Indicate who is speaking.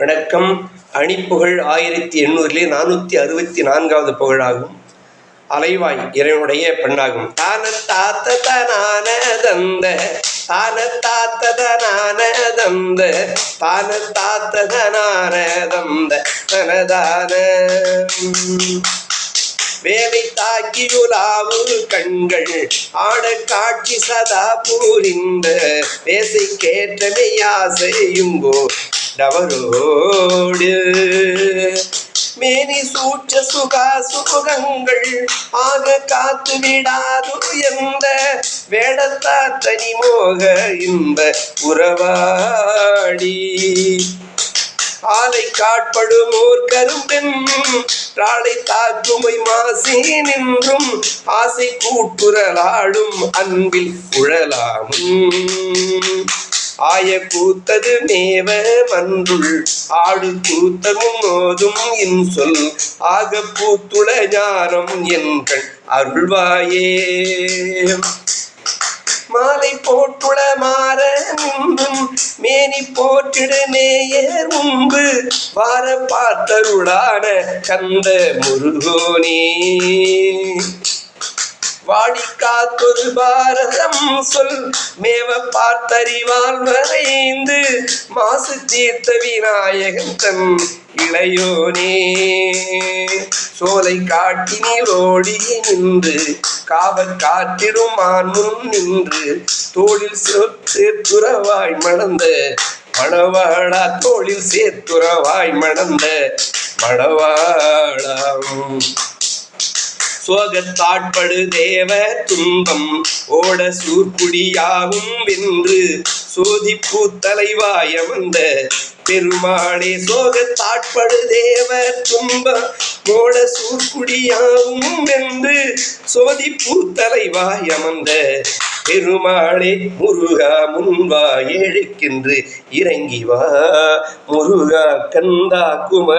Speaker 1: வணக்கம். அணிப்புகழ் ஆயிரத்தி எண்ணூறிலே நானூற்றி அறுபத்தி நான்காவது புகழாகும். அலைவாய் இறைவனுடைய பெண்ணாகும். தான தாத்த தனான தந்த தான தாத்த தனான தந்த தான தாத்த தனான தந்த தனதான. வேலை தாக்கியுலாவு கண்கள் ஆட காட்சி சதா பூரிந்த பேசைக்கேற்ற மெய்யாசையுங்கோ டவரோடு மேனி சூற்ற சுகா சுகங்கள் ஆக காத்து விடாது எந்த வேடத்தா தனி மோக இந்த உறவாடி. ஆலை காட்படும் ஓர் கரும்பெண் ராளை தாக்குமை மாசி நின்றும் ஆசை கூட்டுரலாடும் அன்பில் உழலாமும் ஆய கூத்தது மேவ மன்றுள் ஆடு கூத்தமும் மோதும் இன்சொல் ஆக பூத்துள ஞானம் என்கள் அருள்வாயே. மாலை போட்டுள மாற நின்றும் மேனி போற்றிட நேயர் உம்பு வார பார்த்தருளான கந்த முருகோனே. வாடி காத்தொரு பாரதம் சொல். மேவ பார்த்தறிவால் வரைந்து மாசு தீர்த்த விநாயகன் தன் இளையோனே. சோலை காட்டினில் ஓடி நின்று காவல் காத்திடும் முன் நின்று தோளில் சேர்த்துறவாய் மணந்த மணவாழா தோளில் சேர்த்துறவாய் மணந்த மணவாளாம். சோகத்தாட்படு தேவ துன்பம். ஓட சூர்குடியாவும் வென்று சோதி பூத்தலைவாயமந்த பெருமாளே சோகத்தாட்படு தேவ துன்பம். ஓட சூர்குடியாவும் வென்று சோதி பூத்தலைவாயமந்த பெருமாளே முருகா முன்வா ஏழைக்கென்று இறங்கி வா. முருகா கந்தா கும